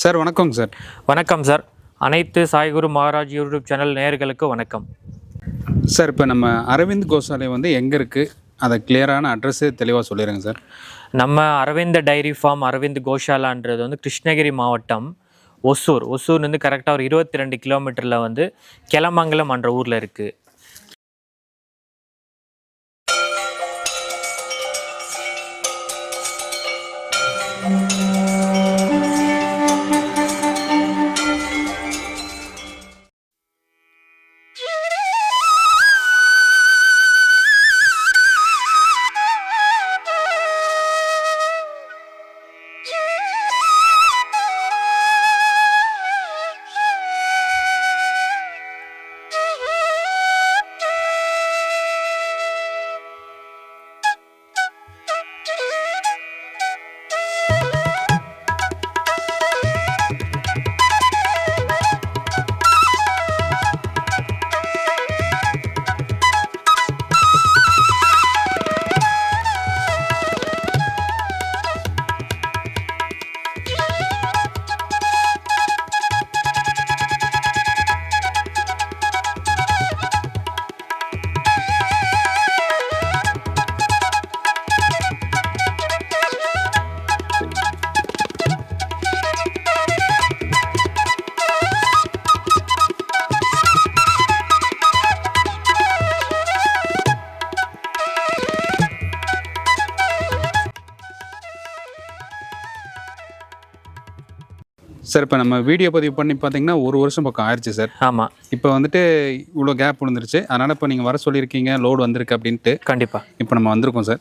Sir வணக்கங்க sir. வணக்கம் sir. அனைத்து சாய்குரு மகாராஜ் யூடியூப் சேனல் நேயர்களுக்கு வணக்கம். சார் இப்போ நம்ம அரவிந்த் கோசாலை வந்து எங்கே இருக்குது அதை கிளியரான அட்ரஸு தெளிவாக சொல்லிடுங்க சார். நம்ம அரவிந்த் டைரி ஃபார்ம் அரவிந்த் கோஷாலான்றது வந்து கிருஷ்ணகிரி மாவட்டம் ஒசூர். ஒசூர்லேருந்து கரெக்டாக ஒரு இருபத்தி ரெண்டு கிலோமீட்டரில் வந்து கிளமங்கலம் என்ற ஊரில் இருக்குது சார் இப்போ நம்ம வீடியோ பதிவு பண்ணி பார்த்தீங்கன்னா ஒரு வருஷம் பக்கம் ஆயிடுச்சு சார். ஆமாம் இப்போ வந்துட்டு இவ்வளோ கேப் விழுந்துருச்சு. அதனால் இப்போ நீங்கள் வர சொல்லியிருக்கீங்க லோடு வந்திருக்கு அப்படின்ட்டு. கண்டிப்பாக இப்போ நம்ம வந்திருக்கோம் சார்.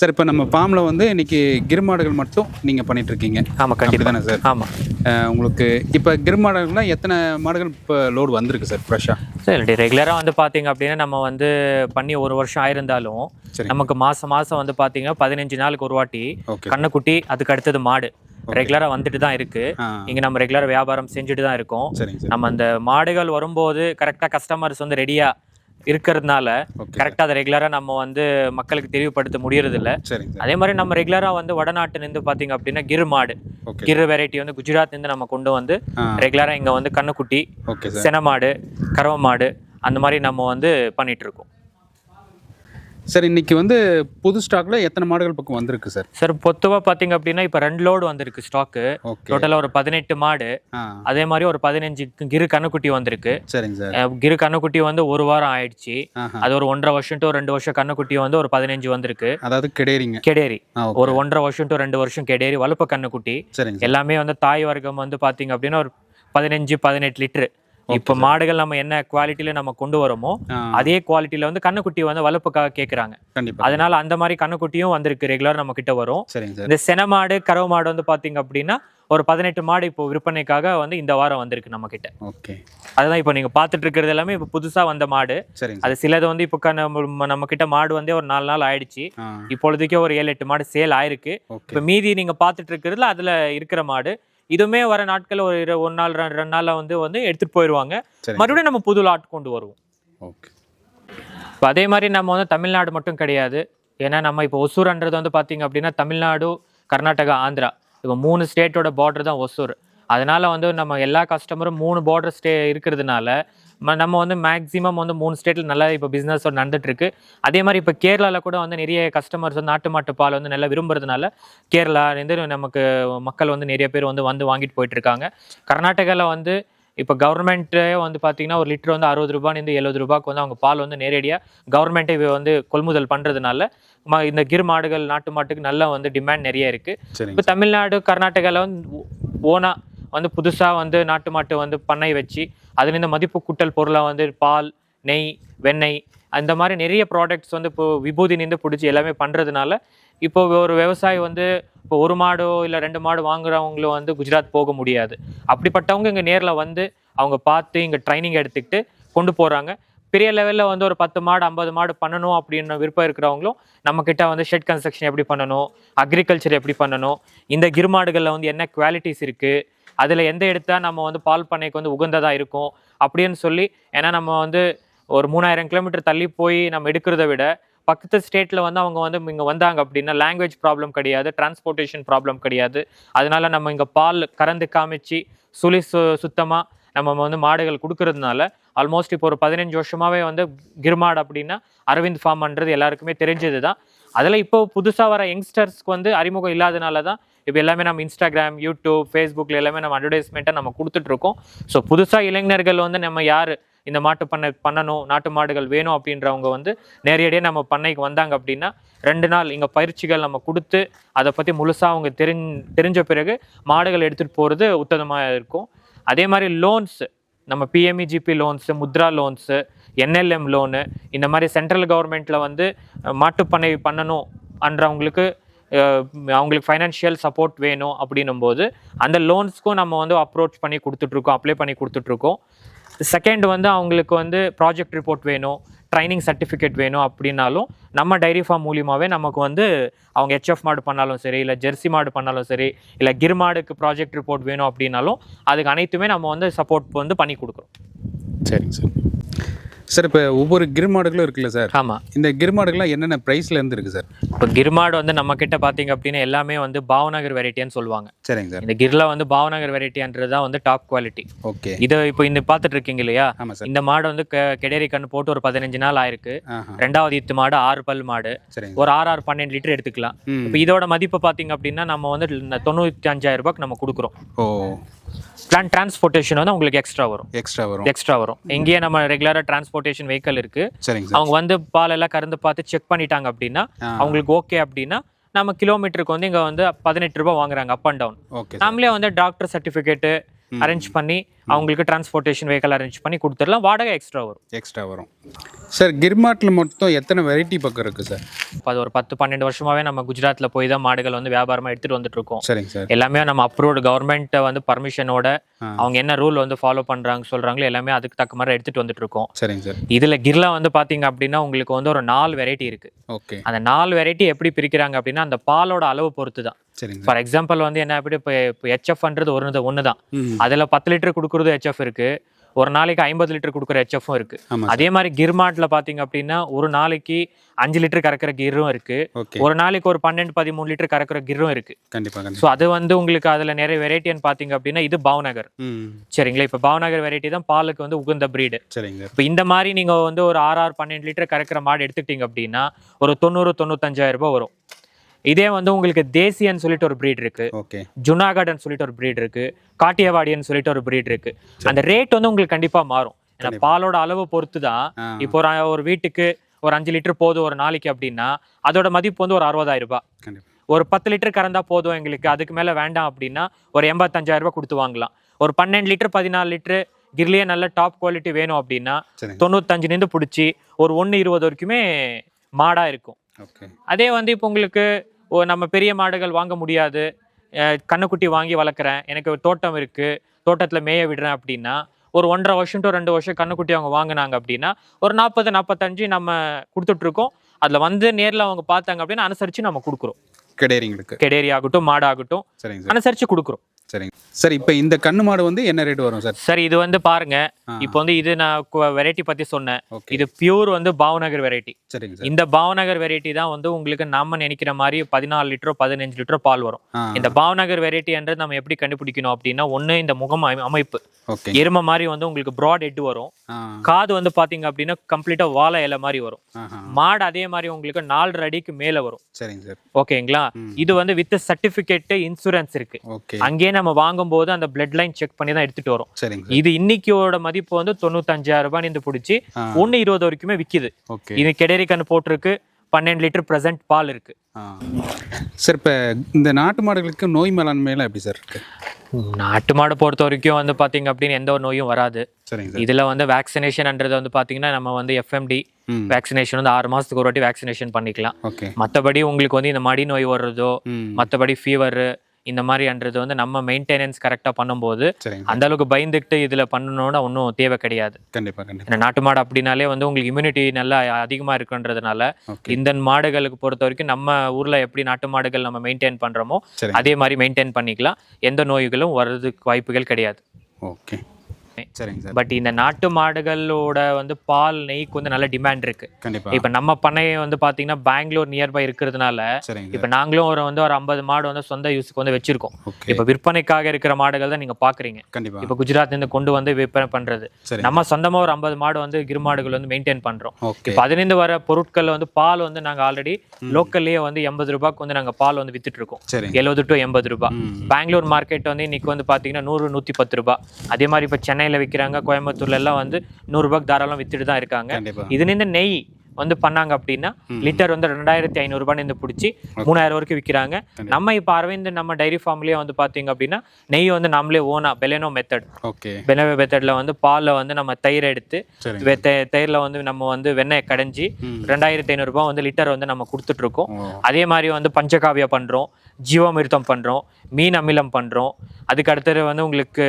சார் இப்போ நம்ம ஃபார்மில் வந்து இன்னைக்கு கிருமாடுகள் மட்டும் நீங்கள் பண்ணிகிட்ருக்கீங்க ஆமாம் கண்டிப்பாக தானே சார்? ஆமாம் உங்களுக்கு இப்போ கிருமாடுகள்லாம் எத்தனை மாடுகள் இப்போ லோடு வந்திருக்கு சார் ஃப்ரெஷ்ஷாக சரி ரெகுலராக வந்து பார்த்தீங்க அப்படின்னா நம்ம வந்து பண்ணி ஒரு வருஷம் ஆயிருந்தாலும் சரி. நமக்கு மாதம் மாதம் வந்து பார்த்தீங்கன்னா பதினஞ்சு நாளுக்கு ஒரு வாட்டி ஓகே. கண்ணுக்குட்டி அதுக்கு அடுத்தது மாடு. ரெகுலராக வந்துட்டு தான் இருக்குது ஆ. இங்கே நம்ம ரெகுலராக வியாபாரம் செஞ்சுட்டு தான் இருக்கோம். நம்ம அந்த மாடுகள் வரும்போது கரெக்டாக கஸ்டமர்ஸ் வந்து ரெடியாக இருக்கிறதுனால கரெக்டாக அதை ரெகுலராக நம்ம வந்து மக்களுக்கு தெளிவுபடுத்த முடியறதில்ல. சரிங்க சார் அதே மாதிரி நம்ம ரெகுலராக வந்து வடநாட்டு நின்று பார்த்தீங்க அப்படின்னா கிர் மாடு. கிர் வெரைட்டி வந்து குஜராத்லேருந்து நம்ம கொண்டு வந்து ரெகுலராக இங்கே வந்து கண்ணுக்குட்டி சென மாடு கறவை மாடு அந்த மாதிரி நம்ம வந்து பண்ணிட்டு இருக்கோம். சார் இன்னைக்கு வந்து புது ஸ்டாக்ல எத்தனை மாடுகள் பக்கம் வந்திருக்கு சார்? சார் பொத்துவாக பார்த்தீங்க அப்படின்னா இப்போ ரெண்டு லோடு வந்திருக்கு ஸ்டாக்கு டோட்டலாக ஒரு பதினெட்டு மாடு. அதே மாதிரி ஒரு பதினஞ்சு கிரு கண்ணுக்குட்டி வந்திருக்கு. சரிங்க சார். கிரு கண்ணுக்குட்டி வந்து ஒரு வாரம் ஆயிடுச்சு. அது ஒரு ஒன்றரை வருஷம் டு ரெண்டு வருஷம் கண்ணுக்குட்டி வந்து ஒரு பதினஞ்சு வந்திருக்கு. அதாவது கிடையறீங்க கெடேரி. ஒரு ஒன்றரை வருஷம் டு ரெண்டு வருஷம் கெடேரி வலுப்ப கண்ணுக்குட்டி எல்லாமே வந்து தாய் வர்க்கம் வந்து பார்த்தீங்க அப்படின்னா ஒரு பதினஞ்சு பதினெட்டு லிட்டரு. இப்போ மாடுகள் நம்ம என்ன குவாலிட்டியில நம்ம கொண்டு வரோமோ அதே குவாலிட்டியில வந்து கண்ணுக்குட்டி வந்து வலுப்புக்காக கேட்குறாங்க அதனால அந்த மாதிரி கண்ணுக்குட்டியும் வந்திருக்கு ரெகுலர் நம்ம கிட்ட வரும். இந்த சென மாடு கறவை மாடு வந்து பார்த்தீங்க அப்படின்னா ஒரு பதினெட்டு மாடு இப்போ விற்பனைக்காக வந்து இந்த வாரம் வந்திருக்கு நம்ம கிட்ட ஓகே. அதுதான் இப்போ நீங்க பார்த்துட்டு இருக்கிறது எல்லாமே இப்போ புதுசா வந்த மாடு. அது சிலது வந்து இப்போ நம்ம நம்ம கிட்ட மாடு வந்தே ஒரு நாலு நாள் ஆயிடுச்சு. இப்பொழுதுக்கே ஒரு ஏழு எட்டு மாடு சேல் ஆயிருக்கு. இப்போ மீதி நீங்க பார்த்துட்டு இருக்கிறதுல அதுல இருக்கிற மாடு இதுவுமே வர நாட்கள் ஒரு இரு- ஒரு நாள் ரெண்டு நாள்ல வந்து வந்து எடுத்துட்டு போயிடுவாங்க மறுபடியும் நம்ம புது லாட் கொண்டு வருவோம். ஓகே. இப்போ அதே மாதிரி நம்ம வந்து தமிழ்நாடு மட்டும் கிடையாது. ஏன்னா நம்ம இப்போ ஒசூர்ன்றது வந்து பார்த்தீங்க அப்படின்னா தமிழ்நாடு கர்நாடகா ஆந்திரா. இப்போ மூணு ஸ்டேட்டோட பார்டர் தான் ஒசூர். அதனால வந்து நம்ம எல்லா கஸ்டமரும் மூணு பார்டர் ஸ்டே இருக்கிறதுனால நம்ம வந்து மேக்ஸிமம் வந்து மூணு ஸ்டேட்டில் நல்லா இப்போ பிஸ்னஸ் நடந்துட்டு இருக்கு அதே மாதிரி இப்போ கேரளாவில் கூட வந்து நிறைய கஸ்டமர்ஸ் வந்து நாட்டு மாட்டு பால் வந்து நல்லா விரும்புறதுனால கேரளா வந்து நமக்கு மக்கள் வந்து நிறைய பேர் வந்து வந்து வாங்கிட்டு போயிட்டு இருக்காங்க கர்நாடகாவில் வந்து இப்போ கவர்மெண்ட்டே வந்து பார்த்தீங்கன்னா ஒரு லிட்டர் வந்து அறுபது ரூபாயிலிருந்து எழுபது ரூபாய்க்கு வந்து அவங்க பால் வந்து நேரடியாக கவர்மெண்ட்டே வந்து கொள்முதல் பண்ணுறதுனால ம இந்த கிர் மாடுகள் நாட்டு மாட்டுக்கு நல்லா வந்து டிமாண்ட் நிறைய இருக்குது இப்போ தமிழ்நாடு கர்நாடகாவில் வந்து ஓனா வந்து புதுசாக வந்து நாட்டு மாட்டு வந்து பண்ணை வச்சு அதுலேருந்து மதிப்பு கூட்டல் பொருளாக வந்து பால் நெய் வெண்ணெய் அந்த மாதிரி நிறைய ப்ராடக்ட்ஸ் வந்து இப்போ விபூதினிந்து பிடிச்சி எல்லாமே பண்ணுறதுனால இப்போ ஒரு விவசாயி வந்து இப்போ ஒரு மாடோ இல்லை ரெண்டு மாடு வாங்குறவங்களும் வந்து குஜராத் போக முடியாது. அப்படிப்பட்டவங்க இங்கே நேரில் வந்து அவங்க பார்த்து இங்கே ட்ரைனிங் எடுத்துக்கிட்டு கொண்டு போகிறாங்க பெரிய லெவலில் வந்து ஒரு பத்து மாடு ஐம்பது மாடு பண்ணணும் அப்படின்னு விருப்பம் இருக்கிறவங்களும் நம்மக்கிட்ட வந்து ஷெட் கன்ஸ்ட்ரக்ஷன் எப்படி பண்ணணும் அக்ரிகல்ச்சர் எப்படி பண்ணணும் இந்த கிருமாடுகளில் வந்து என்ன குவாலிட்டிஸ் இருக்குது அதில் எந்த எடுத்தால் நம்ம வந்து பால் பண்ணைக்கு வந்து உகந்ததாக இருக்கும் அப்படின்னு சொல்லி ஏன்னா நம்ம வந்து ஒரு மூணாயிரம் கிலோமீட்டர் தள்ளி போய் நம்ம எடுக்கிறத விட பக்கத்து ஸ்டேட்டில் வந்து அவங்க வந்து இங்கே வந்தாங்க அப்படின்னா லாங்குவேஜ் ப்ராப்ளம் கிடையாது டிரான்ஸ்போர்ட்டேஷன் ப்ராப்ளம் கிடையாது. அதனால நம்ம இங்கே பால் கறந்து காமிச்சு சுழி சு சுத்தமாக நம்ம வந்து மாடுகள் கொடுக்கறதுனால ஆல்மோஸ்ட் இப்போ ஒரு பதினஞ்சு வருஷமாகவே வந்து கிர்மாட் அப்படின்னா அரவிந்த் ஃபார்ம்ன்றது எல்லாருக்குமே தெரிஞ்சது தான் அதில் இப்போ புதுசாக வர யங்ஸ்டர்ஸ்க்கு வந்து அறிமுகம் இல்லாதனால தான் இப்போ எல்லாமே நம்ம இன்ஸ்டாகிராம் யூடியூப் ஃபேஸ்புக்கில் எல்லாமே நம்ம அட்வர்டைஸ்மெண்ட்டை நம்ம கொடுத்துட்ருக்கோம். ஸோ புதுசாக இளைஞர்கள் வந்து நம்ம யார்? இந்த மாட்டு பண்ணை பண்ணணும் நாட்டு மாடுகள் வேணும் அப்படின்றவங்க வந்து நேரடியாக நம்ம பண்ணைக்கு வந்தாங்க அப்படின்னா ரெண்டு நாள் இங்கே பயிற்சிகள் நம்ம கொடுத்து அதை பற்றி முழுசாக அவங்க தெரிஞ் தெரிஞ்ச பிறகு மாடுகள் எடுத்துகிட்டு போகிறது உத்தமமாக இருக்கும். அதே மாதிரி லோன்ஸ் நம்ம PMEGP loans Mudra loans NLM loan இந்த மாதிரி சென்ட்ரல் கவர்மெண்ட்டில் வந்து மாட்டுப்பண்ணை பண்ணணும் அன்றவங்களுக்கு அவங்களுக்கு ஃபைனான்ஷியல் சப்போர்ட் வேணும் அப்படின்னும் போது அந்த லோன்ஸ்க்கும் நம்ம வந்து அப்ரோச் பண்ணி கொடுத்துட்ருக்கோம் அப்ளை பண்ணி கொடுத்துட்ருக்கோம். செகண்ட் வந்து அவங்களுக்கு வந்து ப்ராஜெக்ட் ரிப்போர்ட் வேணும் ட்ரைனிங் சர்டிஃபிகேட் வேணும் அப்படின்னாலும் நம்ம டைரி ஃபார்ம் மூலியமாகவே நமக்கு வந்து அவங்க ஹெச்எஃப் மாடு பண்ணாலும் சரி இல்லை ஜெர்சி மாடு பண்ணாலும் சரி இல்லை கிர் மாடுக்கு ப்ராஜெக்ட் ரிப்போர்ட் வேணும் அப்படின்னாலும் அதுக்கு அனைத்துமே நம்ம வந்து சப்போர்ட் வந்து பண்ணி கொடுக்குறோம். சரிங்க சார். சார் இப்போ ஒவ்வொரு கிர் மாடுகளும் இருக்குல்ல சார்? ஆமாம் இந்த கிர் மாடுகள்லாம் என்னென்ன ப்ரைஸ்ல இருந்து இருக்கு சார்? இப்போ கிர் மாடு வந்து நம்ம கிட்ட பார்த்தீங்க அப்படின்னா எல்லாமே வந்து பாவநகர் வெரைட்டின்னு சொல்லுவாங்க. சரிங்க சார். இந்த கிர்ல வந்து பாவநகர் வெரைட்டின்றது தான் வந்து டாப் குவாலிட்டி ஓகே. இதை இப்போ இந்த பார்த்துட்டு இருக்கீங்க இல்லையா? இந்த மாடு வந்து கெடேரி கண்ணு போட்டு ஒரு பதினஞ்சு நாள் ஆயிருக்கு. ரெண்டாவது இத்து மாடு ஆறு பல் மாடு. ஒரு ஆறு ஆறு பன்னெண்டு லிட்டர் எடுத்துக்கலாம். இப்போ இதோட மதிப்பு பார்த்தீங்க அப்படின்னா நம்ம வந்து தொண்ணூத்தி அஞ்சாயிரம் ரூபாய்க்கு நம்ம கொடுக்குறோம். ஓ. பிளான் டிரான்ஸ்போர்ட்டேஷன் வந்து உங்களுக்கு எக்ஸ்ட்ரா வரும். எக்ஸ்ட்ரா வரும். எக்ஸ்ட்ரா வரும். இங்கேயே நம்ம ரெகுலராக டிரான்ஸ்போர்ட்டேஷன் வெஹிக்கல் இருக்கு. அவங்க வந்து பால் எல்லாம் கறந்து பார்த்து செக் பண்ணிட்டாங்க அப்படின்னா. அவங்களுக்கு ஓகே அப்படின்னா நம்ம கிலோமீட்டருக்கு வந்து இங்க வந்து பதினெட்டு ரூபாய் வாங்குறாங்க அப் அண்ட் டவுன் நாமளே வந்து டாக்டர் சர்டிஃபிகேட்டு அரேஞ்ச் பண்ணி அவங்களுக்கு டிரான்ஸ்போர்ட்டேஷன் வெஹிக்கல் அரேஞ்ச் பண்ணி கொடுத்துடலாம். வாடகை எக்ஸ்ட்ரா வரும். எக்ஸ்ட்ரா வரும். சார் கிர்மாட்டில் மொத்தம் எத்தனை வெரைட்டி பக்கம் இருக்குது சார் இப்போ அது ஒரு பத்து பன்னெண்டு வருஷமாவே நம்ம குஜராத்ல போய் தான் மாடுகள் வந்து வியாபாரமா எடுத்துட்டு வந்துட்டு இருக்கோம். சரிங்க சார் எல்லாமே நம்ம அப்ரூவ்டு கவர்மெண்ட் வந்து பர்மிஷனோட. அவங்க என்ன ரூல் வந்து ஃபாலோ பண்றாங்க சொல்றாங்களோ எல்லாமே அதுக்கு தக்க மாதிரி எடுத்துட்டு வந்துட்டு இருக்கோம். சரிங்க சார் இதுல கிர்லா வந்து பாத்தீங்க அப்படின்னா உங்களுக்கு வந்து ஒரு நாலு வெரைட்டி இருக்கு. ஓகே அந்த நாலு வெரைட்டி எப்படி பிரிக்கிறாங்க அப்படின்னா அந்த பாலோட அளவு பொறுத்து தான் ஃபார் எக்ஸாம்பிள் வந்து என்ன எப்படி இப்போ இப்போ ஹெச்எஃப்ன்றது ஒரு ஒன்று தான். அதில் பத்து லிட்டர் கொடுக்குறது ஹெச்எஃப் இருக்கு. ஒரு நாளைக்கு ஐம்பது லிட்டர் கொடுக்குற ஹெச்எஃப்பும் இருக்கு. அதே மாதிரி கிர்மாட்டில் பார்த்தீங்க அப்படின்னா ஒரு நாளைக்கு அஞ்சு லிட்டர் கறக்கிற கிரும் இருக்கு. ஒரு நாளைக்கு ஒரு பன்னெண்டு பதிமூணு லிட்டர் கறக்கிற கிரும் இருக்கு. கண்டிப்பாக கண்டிப்பாக ஸோ அது வந்து உங்களுக்கு அதில் நிறைய வெரைட்டின்னு பார்த்தீங்க அப்படின்னா இது பாவ்நகர் சரிங்களா? இப்போ பாவ்நகர் வெரைட்டி தான் பாலுக்கு வந்து உகந்த பிரீடு இப்போ இந்த மாதிரி நீங்கள் வந்து ஒரு ஆறு ஆறு பன்னெண்டு லிட்டர் கறக்கிற மாடு எடுத்துக்கிட்டீங்க அப்படின்னா ஒரு தொண்ணூறு தொண்ணூத்தஞ்சாயிரம் ரூபாய் வரும். இதே வந்து உங்களுக்கு தேசியன்னு சொல்லிட்டு ஒரு breed இருக்கு. ஜுனாகட்னு சொல்லிட்டு ஒரு breed இருக்கு. காட்டியவாடின்னு சொல்லிட்டு ஒரு breed இருக்கு. அந்த ரேட் வந்து உங்களுக்கு கண்டிப்பா மாறும். ஏன்னா பாலோட அளவு பொறுத்து தான் இப்போ ஒரு ஒரு வீட்டுக்கு ஒரு அஞ்சு லிட்டர் போதும் ஒரு நாளைக்கு அப்படின்னா அதோட மதிப்பு வந்து ஒரு அறுபதாயிரம் ரூபாய். ஒரு பத்து லிட்டர் கறந்தா போதும் எங்களுக்கு. அதுக்கு மேல வேண்டாம் அப்படின்னா ஒரு எண்பத்தஞ்சாயிரம் ரூபாய் கொடுத்து வாங்கலாம். ஒரு பன்னெண்டு லிட்டர் பதினாலு லிட்டர் கிர்லியே நல்ல டாப் குவாலிட்டி வேணும் அப்படின்னா சரிங்க. தொண்ணூத்தஞ்சு நின்று பிடிச்சி ஒரு ஒன்று இருபது வரைக்குமே மாடா இருக்கும். அதே வந்து இப்போ உங்களுக்கு ஓ, நம்ம பெரிய மாடுகள் வாங்க முடியாது. அஹ், கன்னுக்குட்டி வாங்கி வளர்க்குறேன். எனக்கு ஒரு தோட்டம் இருக்கு. தோட்டத்துல மேய விடுறேன் அப்படின்னா ஒரு ஒன்றரை வருஷம் டு ரெண்டு வருஷம் கன்னுக்குட்டி அவங்க வாங்குனாங்க அப்படின்னா ஒரு நாற்பது நாற்பத்தஞ்சு நம்ம கொடுத்துட்டு இருக்கோம் அதுல வந்து நேர்ல அவங்க பார்த்தாங்க அப்படின்னா அனுசரிச்சு நம்ம கொடுக்குறோம். கிடையாதுங்களுக்கு கெடேரி ஆகட்டும் மாடாகட்டும் அனுசரிச்சு கொடுக்குறோம். சரிங்க. சார் இப்போ இந்த கண்ணு மாடு வந்து என்ன ரேட் வரும் சார்? சரி இது வந்து பாருங்க. இப்போ வந்து இது நான் வெரைட்டி பத்தி சொன்னேன். இது பியூர் வந்து பாவநகர் வெரைட்டி சரிங்க சார். இந்த பாவநகர் வெரைட்டி தான் வந்து உங்களுக்கு நம்ம நினைக்கிற மாதிரி பதினாலு லிட்டரோ பதினஞ்சு லிட்டரோ பால் வரும். இந்த பாவநகர் வெரைட்டின்றது நம்ம எப்படி கண்டுபிடிக்கணும் அப்படின்னா ஒண்ணு இந்த முகம் அமை- அமைப்பு. எருமை மாதிரி வந்து உங்களுக்கு ப்ராட் ஹெட் வரும். காது வந்து பாத்தீங்க அப்படின்னா கம்ப்ளீட்டா வாழை இலை மாதிரி வரும். மாடு அதே மாதிரி உங்களுக்கு நாலரை அடிக்கு மேல வரும். சரிங்க சார். ஓகேங்களா. இது வந்து வித் சர்டிபிகேட் இன்சூரன்ஸ் இருக்கு. ஓகே. அங்கேயே நம்ம வாங்கும்போது அந்த பிளட் லைன் செக் பண்ணி தான் எடுத்துட்டு வரோம். சரிங்க சார். இது இன்னைக்கோட மதிப்பு வந்து தொண்ணூத்தஞ்சாயிரம் ரூபாய் இருந்து பிடிச்சி ஆ. ஒன்னு இருபது வரைக்குமே விக்குது. ஓகே. இது கெடேரி கண்ணு போட்டிருக்கு பன்னெண்டு லிட்டர் பிரசன்ட் பால் இருக்கு. சார் இப்போ இந்த நாட்டு மாடுகளுக்கு நோய் மேலாண்மையெல்லாம் எப்படி சார் இருக்கு? நாட்டு மாடு பொறுத்த வரைக்கும் வந்து பாத்தீங்க அப்படின்னு எந்த ஒரு நோயும் வராது. இதுல வந்து வேக்சினேஷன்ன்றது வந்து பாத்தீங்கன்னா நம்ம வந்து எஃப்எம்டி வேக்சினேஷன் வந்து ஆறு மாசத்துக்கு ஒரு வாட்டி வேக்சினேஷன் பண்ணிக்கலாம். மத்தபடி உங்களுக்கு வந்து இந்த மடி நோய் வர்றதோ ம். மத்தபடி ஃபீவர் இந்த மாதிரின்றது வந்து நம்ம மெயின்டெனன்ஸ் கரெக்டாக பண்ணும்போது அந்த அளவுக்கு பயந்துக்கிட்டு இதுல பண்ணணும்னா ஒன்றும் தேவை கிடையாது. கண்டிப்பாக நாட்டு மாடு அப்படின்னாலே வந்து உங்களுக்கு இம்யூனிட்டி நல்லா அதிகமா இருக்குன்றதுனால இந்த மாடுகளுக்கு பொறுத்த வரைக்கும் நம்ம ஊர்ல எப்படி நாட்டு மாடுகள் நம்ம மெயின்டைன் பண்றோமோ சரிங்க. அதே மாதிரி மெயின்டைன் பண்ணிக்கலாம். எந்த நோய்களும் வர்றதுக்கு வாய்ப்புகள் கிடையாது. ஓகே. சரிங்க சார். பட் இந்த நாட்டு மாடுகளோட வந்து பால் நெய்க்கு வந்து நல்ல டிமாண்ட் இருக்கு. கண்டிப்பா. இப்போ நம்ம பண்ணையை வந்து பார்த்தீங்கன்னா பெங்களூர் நியர்பை இருக்கிறதுனால இப்போ நாங்களும் ஒரு வந்து ஒரு ஐம்பது மாடு வந்து சொந்த யூஸுக்கு வந்து வச்சிருக்கோம். இப்போ விற்பனைக்காக இருக்கிற மாடுகள் தான் நீங்க பாக்குறீங்க. கண்டிப்பா. இப்போ குஜராத்லேருந்து கொண்டு வந்து விற்பனை பண்றது. நம்ம சொந்தமா ஒரு ஐம்பது மாடு வந்து கிருமாடுகள் வந்து மெயின்டைன் பண்றோம். இப்போ அதிலிருந்து வர பொருட்கள் வந்து பால் வந்து நாங்க ஆல்ரெடி லோக்கல்லேயே வந்து எண்பது ரூபாய்க்கு வந்து நாங்க பால் வந்து வித்துட்டு இருக்கோம். எழுபது டு எண்பது ரூபாய். பெங்களூர் மார்க்கெட் வந்து இன்னைக்கு வந்து பாத்தீங்கன்னா நூறு நூத்தி பத்து ரூபாய். அதே மாதிரி இப்போ சென்னையில விற்கிறாங்க கோயம்புத்தூர்ல எல்லாம் வந்து நூறு ரூபாய்க்கு தாராளம் வித்துட்டு தான் இருக்காங்க. இதுலேருந்து நெய் வந்து பண்ணாங்க அப்படின்னா லிட்டர் வந்து ரெண்டாயிரத்தி ஐநூறுரூபான்னு பிடிச்சி மூணாயிரம் வரைக்கும் விற்கிறாங்க. நம்ம இப்போ அரவிந்த் நம்ம டைரி ஃபார்ம்லேயே வந்து பார்த்தீங்க அப்படின்னா நெய் வந்து நம்மளே ஓனா பெலனோ மெத்தட் ஓகே. பெலனோ மெத்தடில் வந்து பாலில் வந்து நம்ம தயிர் எடுத்து தயிரில் வந்து நம்ம வந்து வெண்ணெய் கடைஞ்சி. ரெண்டாயிரத்தி ஐநூறுரூபா வந்து லிட்டர் வந்து நம்ம கொடுத்துட்ருக்கோம் அதே மாதிரி வந்து பஞ்சகாவியா பண்ணுறோம் ஜீவாமிர்தம் பண்ணுறோம் மீன் அமிலம் பண்ணுறோம் அதுக்கு அடுத்தது வந்து உங்களுக்கு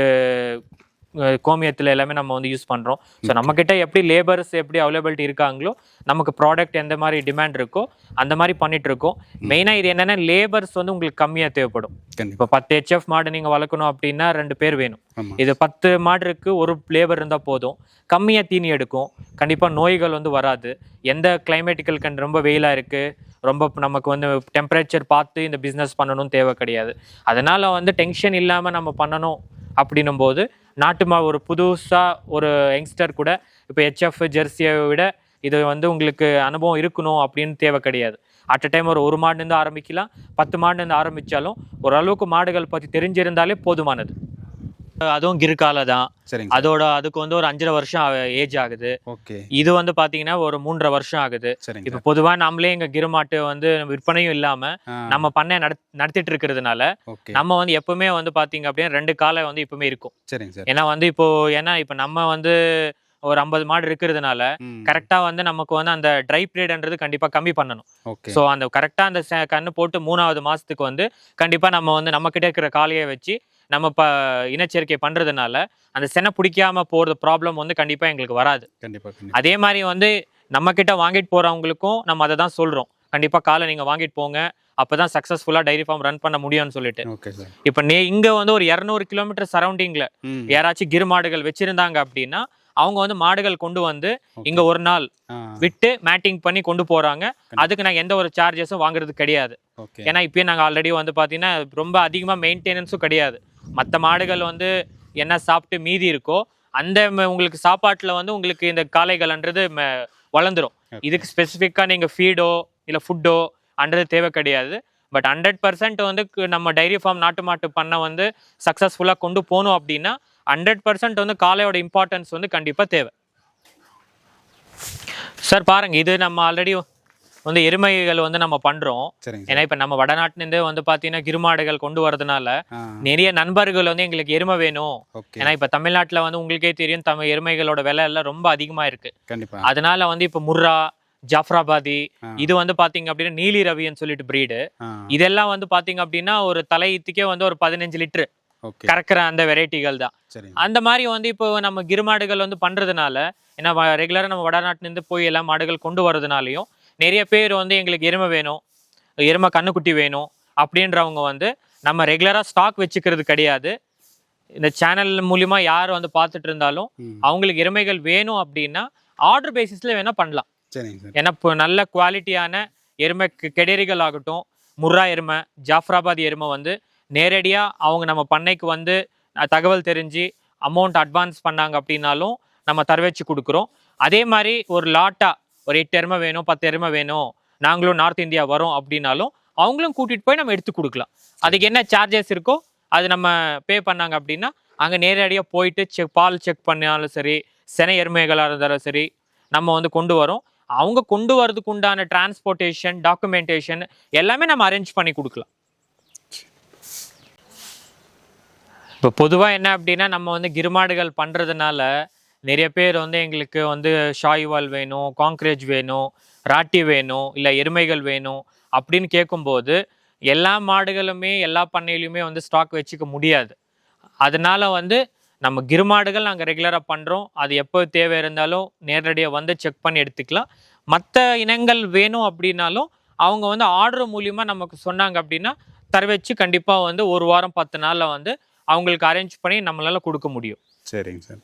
கோமியத்தில் எல்லாமே நம்ம வந்து யூஸ் பண்ணுறோம் ஸோ நம்மக்கிட்ட எப்படி லேபர்ஸ் எப்படி அவைலபிலிட்டி இருக்காங்களோ நமக்கு ப்ராடக்ட் எந்த மாதிரி டிமாண்ட் இருக்கோ அந்த மாதிரி பண்ணிட்டு இருக்கோம் மெயினாக இது என்னென்னா லேபர்ஸ் வந்து உங்களுக்கு கம்மியாக தேவைப்படும். இப்போ பத்து ஹெச்எஃப் மாடு நீங்கள் வளர்க்கணும் அப்படின்னா ரெண்டு பேர் வேணும். இது பத்து மாடு இருக்கு ஒரு லேபர் இருந்தால் போதும். கம்மியாக தீனி எடுக்கும். கண்டிப்பாக நோய்கள் வந்து வராது. எந்த கிளைமேட்டிக்கல் கண்ட் ரொம்ப வெயிலாக இருக்குது ரொம்ப நமக்கு வந்து டெம்பரேச்சர் பார்த்து இந்த பிஸ்னஸ் பண்ணணும் தேவை கிடையாது. அதனால் வந்து டென்ஷன் இல்லாமல் நம்ம பண்ணணும் அப்படின்னும் போது நாட்டு மா ஒரு புதுசாக ஒரு யங்ஸ்டர் கூட இப்போ ஹெச்எஃப் ஜெர்சியை விட இது வந்து உங்களுக்கு அனுபவம் இருக்கணும் அப்படின்னு தேவை கிடையாது. அட் அ டைம் ஒரு ஒரு மாடுலேருந்து ஆரம்பிக்கலாம் பத்து மாடுலேருந்து ஆரம்பித்தாலும் ஓரளவுக்கு மாடுகள் பற்றி தெரிஞ்சிருந்தாலே போதுமானது. அதுவும் கிருக்கால தான். சரிங்க அதோட அதுக்கு வந்து ஒரு அஞ்சரை வருஷம் ஏஜ் ஆகுது. ஓகே. இது வந்து பாத்தீங்கன்னா ஒரு மூன்றரை வருஷம் ஆகுது. இப்போ பொதுவா நம்மளே இங்க கிருமாட்டு வந்து விற்பனையும் இல்லாம நம்ம பண்ணை நட நடத்திட்டு இருக்கிறதுனால நம்ம வந்து எப்பவுமே வந்து பாத்தீங்க அப்படின்னா ரெண்டு காலை வந்து எப்பவுமே இருக்கும். சரிங்க ஏன்னா வந்து இப்போ ஏன்னா இப்போ நம்ம வந்து ஒரு ஐம்பது மாடு இருக்கிறதுனால கரெக்டா வந்து நமக்கு வந்து அந்த ட்ரை பீரியட்ன்றது கண்டிப்பா கம்மி பண்ணணும். ஸோ அந்த கரெக்டா அந்த ச- கண்ணு போட்டு மூணாவது மாசத்துக்கு வந்து கண்டிப்பா நம்ம வந்து நம்ம கிட்ட இருக்கிற காளையை வச்சு நம்ம இப்போ இனச்சேர்க்கை பண்றதுனால அந்த செனை பிடிக்காம போறது ப்ராப்ளம் வந்து கண்டிப்பா எங்களுக்கு வராது. கண்டிப்பா கண்டிப்பா. அதே மாதிரி வந்து நம்ம கிட்ட வாங்கிட்டு போறவங்களுக்கும் நம்ம அதை தான் சொல்றோம். கண்டிப்பா காலை நீங்க வாங்கிட்டு போங்க அப்பதான் சக்சஸ்ஃபுல்லா டைரி ஃபார்ம் ரன் பண்ண முடியும்னு சொல்லிட்டு. இப்போ நே இங்க வந்து ஒரு இரநூறு கிலோமீட்டர் சரௌண்டிங்ல ம். யாராச்சும் கிரு மாடுகள் வச்சிருந்தாங்க அப்படின்னா அவங்க வந்து மாடுகள் கொண்டு வந்து இங்க ஒரு நாள் விட்டு மேட்டிங் பண்ணி கொண்டு போறாங்க. அதுக்கு நாங்க எந்த ஒரு சார்ஜஸும் வாங்குறது கிடையாது. ஏன்னா இப்பயே நாங்க ஆல்ரெடி வந்து பாத்தீங்கன்னா ரொம்ப அதிகமா மெயின்டெனன்ஸும் கிடையாது. மற்ற மாடுகள் வந்து என்ன சாப்பிட்டு மீதி இருக்கோ அந்த உங்களுக்கு சாப்பாட்டுல வந்து உங்களுக்கு இந்த காளைகள்ன்றது ம- வளர்ந்துரும். இதுக்கு ஸ்பெசிஃபிக்காக நீங்கள் ஃபீடோ இல்லை ஃபுட்டோ அன்றது தேவை கிடையாது. பட் ஹண்ட்ரட் பர்சன்ட் வந்து நம்ம டைரி ஃபார்ம் நாட்டு மாட்டு பண்ணை வந்து சக்ஸஸ்ஃபுல்லாக கொண்டு போகணும் அப்படின்னா ஹண்ட்ரட் பர்சன்ட் வந்து காளையோட இம்பார்ட்டன்ஸ் வந்து கண்டிப்பாக தேவை. சார் பாருங்க இது நம்ம ஆல்ரெடி வந்து எருமைகள் வந்து நம்ம சரிங்க ஏன்னா இப்போ நம்ம வடநாட்டிலேருந்து வந்து பார்த்தீங்கன்னா கிருமாடுகள் கொண்டு வரதுனால நிறைய நண்பர்கள் வந்து எங்களுக்கு எருமை வேணும். ஏன்னா இப்போ தமிழ்நாட்டில் வந்து உங்களுக்கே தெரியும் தமிழ் எருமைகளோட விலை எல்லாம் ரொம்ப அதிகமாக இருக்கு. அதனால வந்து இப்போ முர்ரா ஜாஃப்ராபாதி. இது வந்து பாத்தீங்க அப்படின்னா நீலி ரவின்னு சொல்லிட்டு பிரீடு இதெல்லாம் வந்து பாத்தீங்க அப்படின்னா ஒரு தலையத்துக்கே வந்து ஒரு பதினஞ்சு லிட்டர் கறக்கிற அந்த வெரைட்டிகள் தான். அந்த மாதிரி வந்து இப்போ நம்ம கிருமாடுகள் வந்து பண்றதுனால ஏன்னா ரெகுலராக நம்ம வடநாட்டிலேருந்து போய் எல்லாம் மாடுகள் கொண்டு வரதுனாலையும் நிறைய பேர் வந்து எங்களுக்கு எருமை வேணும் எருமை கண்ணுக்குட்டி வேணும் அப்படின்றவங்க வந்து நம்ம ரெகுலராக ஸ்டாக் வச்சுக்கிறது கிடையாது. இந்த சேனல் மூலியமா யார் வந்து பார்த்துட்டு இருந்தாலும் அவங்களுக்கு எருமைகள் வேணும் அப்படின்னா ஆர்டர் பேசிஸ்ல வேணா பண்ணலாம். ஏன்னா இப்போ நல்ல குவாலிட்டியான எருமை கெடேரிகள் ஆகட்டும் முர்ரா எருமை ஜாஃப்ராபாத் எருமை வந்து நேரடியாக அவங்க நம்ம பண்ணைக்கு வந்து தகவல் தெரிஞ்சு அமௌண்ட் அட்வான்ஸ் பண்ணாங்க அப்படின்னாலும் நம்ம தர வச்சு கொடுக்குறோம். அதே மாதிரி ஒரு லாட்டா ஒரு எட்டு எருமை வேணும் பத்து எருமை வேணும் நாங்களும் நார்த் இந்தியா வரோம் அப்படின்னாலும் அவங்களும் கூட்டிகிட்டு போய் நம்ம எடுத்து கொடுக்கலாம். அதுக்கு என்ன சார்ஜஸ் இருக்கோ அது நம்ம பே பண்ணாங்க அப்படின்னா அங்கே நேரடியாக போயிட்டு செக் பால் செக் பண்ணாலும் சரி சென எருமைகளாக இருந்தாலும் சரி நம்ம வந்து கொண்டு வரோம். அவங்க கொண்டு வரதுக்கு உண்டான டிரான்ஸ்போர்ட்டேஷன் டாக்குமெண்டேஷன் எல்லாமே நம்ம அரேஞ்ச் பண்ணி கொடுக்கலாம். இப்போ பொதுவாக என்ன அப்படின்னா நம்ம வந்து கிருமாடுகள் பண்ணுறதுனால நிறைய பேர் வந்து எங்களுக்கு வந்து ஷாய்வால் வேணும் காங்க்ரேஜ் வேணும் ராட்டி வேணும் இல்லை எருமைகள் வேணும் அப்படின்னு கேட்கும்போது எல்லா மாடுகளுமே எல்லா பண்ணையிலுமே வந்து ஸ்டாக் வச்சுக்க முடியாது. அதனால வந்து நம்ம கிருமாடுகள் நாங்கள் ரெகுலராக பண்ணுறோம் அது எப்போ தேவை இருந்தாலும் நேரடியாக வந்து செக் பண்ணி எடுத்துக்கலாம். மற்ற இனங்கள் வேணும் அப்படின்னாலும் அவங்க வந்து ஆர்டர் மூலிமா நமக்கு சொன்னாங்க அப்படின்னா தர வச்சு கண்டிப்பாக வந்து ஒரு வாரம் பத்து நாளில் வந்து அவங்களுக்கு அரேஞ்ச் பண்ணி நம்மளால் கொடுக்க முடியும். சரிங்க சார்.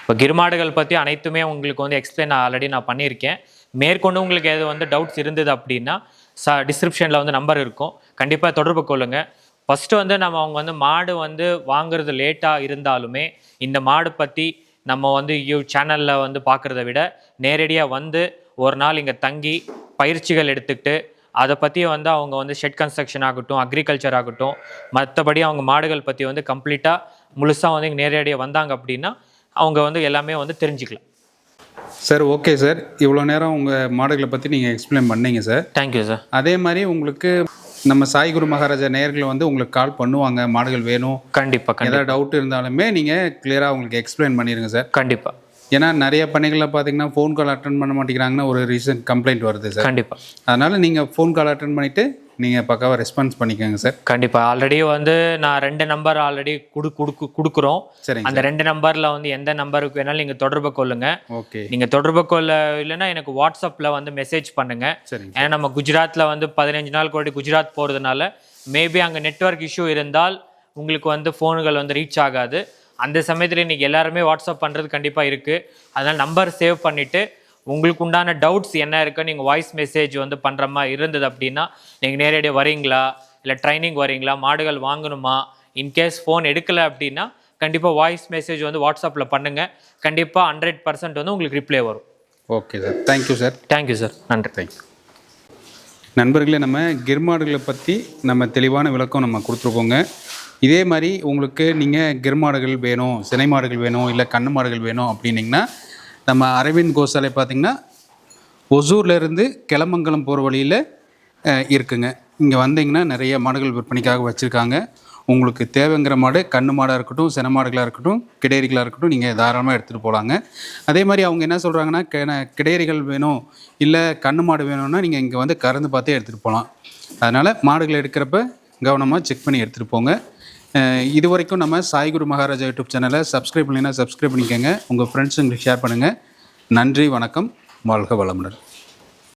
இப்போ கிருமாடுகள் பற்றி அனைத்துமே உங்களுக்கு வந்து எக்ஸ்பிளைன் ஆல்ரெடி நான் பண்ணியிருக்கேன். மேற்கொண்டு உங்களுக்கு எது வந்து டவுட்ஸ் இருந்தது அப்படின்னா ச டிஸ்கிரிப்ஷனில் வந்து நம்பர் இருக்கும். கண்டிப்பாக தொடர்பு கொள்ளுங்கள் ஃபஸ்ட்டு வந்து நம்ம அவங்க வந்து மாடு வந்து வாங்குறது லேட்டாக இருந்தாலுமே இந்த மாடு பற்றி நம்ம வந்து யூ சேனலில் வந்து பார்க்குறத விட நேரடியாக வந்து ஒரு நாள் இங்கே தங்கி பயிற்சிகள் எடுத்துக்கிட்டு அதை பற்றி வந்து அவங்க வந்து ஷெட் கன்ஸ்ட்ரக்ஷன் ஆகட்டும் அக்ரிகல்ச்சர் ஆகட்டும் மற்றபடி அவங்க மாடுகள் பற்றி வந்து கம்ப்ளீட்டாக முழுசாக வந்து இங்கே நேரடியாக வந்தாங்க அப்படின்னா அவங்க வந்து எல்லாமே வந்து தெரிஞ்சுக்கலாம். சார் ஓகே சார் இவ்வளோ நேரம் உங்கள் மாடுகளை பற்றி நீங்கள் எக்ஸ்பிளைன் பண்ணீங்க சார் தேங்க்யூ சார் அதே மாதிரி உங்களுக்கு நம்ம சாய் குரு மகாராஜா நேயர்கள் வந்து உங்களுக்கு கால் பண்ணுவாங்க மாடுகள் வேணும். கண்டிப்பாக கண்டிப்பாக ஏதாவது டவுட் இருந்தாலுமே நீங்கள் கிளியராக உங்களுக்கு எக்ஸ்பிளைன் பண்ணிடுங்க சார் கண்டிப்பாக ஏன்னா நிறைய பண்ணைகளில் பார்த்தீங்கன்னா ஃபோன் கால் அட்டன் பண்ண மாட்டேங்கிறாங்கன்னா ஒரு ரீசன் கம்ப்ளைண்ட் வருது சார் கண்டிப்பாக அதனால் நீங்கள் ஃபோன் கால் அட்டன் பண்ணிவிட்டு நீங்கள் பக்காவாக ரெஸ்பான்ஸ் பண்ணிக்கோங்க சார் கண்டிப்பாக ஆல்ரெடி வந்து நான் ரெண்டு நம்பர் ஆல்ரெடி குடு குடுக்கு கொடுக்குறோம். சரிங்க அந்த ரெண்டு நம்பரில் வந்து எந்த நம்பருக்கு வேணாலும் நீங்கள் தொடர்பு கொள்ளுங்கள் ஓகே. நீங்கள் தொடர்பு கொள்ள இல்லைன்னா எனக்கு வாட்ஸ்அப்பில் வந்து மெசேஜ் பண்ணுங்கள் சரிங்க ஏன்னா நம்ம குஜராத்தில் வந்து பதினஞ்சு நாள் கூட குஜராத் போகிறதுனால மேபி அங்கே நெட்வொர்க் இஷ்யூ இருந்தால் உங்களுக்கு வந்து ஃபோனுகள் வந்து ரீச் ஆகாது. அந்த சமயத்தில் இன்றைக்கி எல்லாருமே வாட்ஸ்அப் பண்ணுறது கண்டிப்பாக இருக்குது அதனால் நம்பர் சேவ் பண்ணிவிட்டு உங்களுக்கு உண்டான டவுட்ஸ் என்ன இருக்கு நீங்கள் வாய்ஸ் மெசேஜ் வந்து பண்ணுற மாதிரி இருந்தது அப்படின்னா நீங்கள் நேரடியாக வரீங்களா இல்லை ட்ரைனிங் வரீங்களா மாடுகள் வாங்கணுமா? இன்கேஸ் ஃபோன் எடுக்கலை அப்படின்னா கண்டிப்பாக வாய்ஸ் மெசேஜ் வந்து வாட்ஸ்அப்பில் பண்ணுங்கள் கண்டிப்பாக ஹண்ட்ரட் பர்சன்ட் வந்து உங்களுக்கு ரிப்ளை வரும். Okay sir thank you sir thank you sir நன்றி. தேங்க்யூ நண்பர்களே நம்ம கிர்மாடுகளை பற்றி நம்ம தெளிவான விளக்கம் நம்ம கொடுத்துருக்கோங்க. இதே மாதிரி உங்களுக்கு நீங்கள் கிருமாடுகள் வேணும் சினை மாடுகள் வேணும் இல்லை கண்ணு மாடுகள் வேணும் அப்படின்னிங்கன்னா நம்ம அரவிந்த் கோசாலை பார்த்திங்கன்னா ஒசூர்லேருந்து கிளமங்கலம் போகிற வழியில் இருக்குங்க. இங்கே வந்தீங்கன்னா நிறைய மாடுகள் விற்பனைக்காக வச்சுருக்காங்க. உங்களுக்கு தேவைங்கிற மாடு கண்ணு மாடாக இருக்கட்டும் சின மாடுகளாக இருக்கட்டும் கிடேரிகளாக இருக்கட்டும் நீங்கள் தாராளமாக எடுத்துகிட்டு போகலாங்க அதே மாதிரி அவங்க என்ன சொல்கிறாங்கன்னா கிண கிடேரிகள் வேணும் இல்லை கண்ணு மாடு வேணும்னா நீங்கள் இங்கே வந்து கறந்து பார்த்தே எடுத்துகிட்டு போகலாம் அதனால் மாடுகள் எடுக்கிறப்ப கவனமாக செக் பண்ணி எடுத்துகிட்டு போங்க. இது வரைக்கும் நம்ம சாய்குரு மகாராஜா யூடியூப் சேனலை சப்ஸ்கிரைப் பண்ணிங்கன்னா சப்ஸ்கிரைப் பண்ணிக்கோங்க. உங்கள் ஃப்ரெண்ட்ஸுங்களுக்கு ஷேர் பண்ணுங்கள் நன்றி வணக்கம். வாழ்க வளமுடன்.